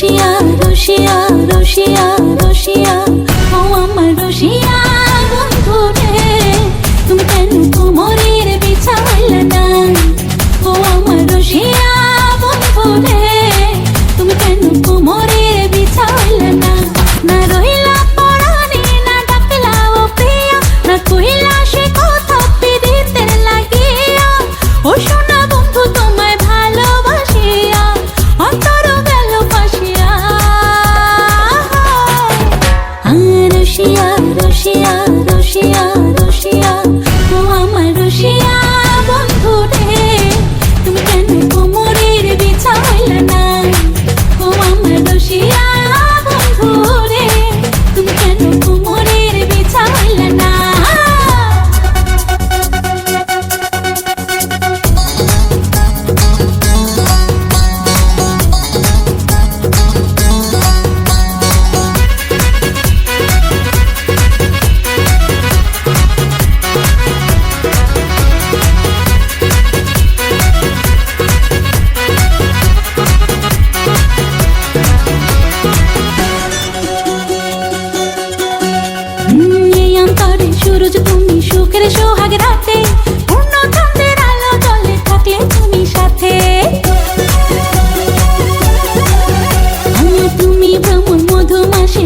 tinha রসিয়া রসিয়া রোজ তুমি সুখের সোহাগ রাতে, পূর্ণ চন্দ্রের আলো জলে থাকলে তুমি সাথে। আমি তুমি ভ্রমণ মধুমাসে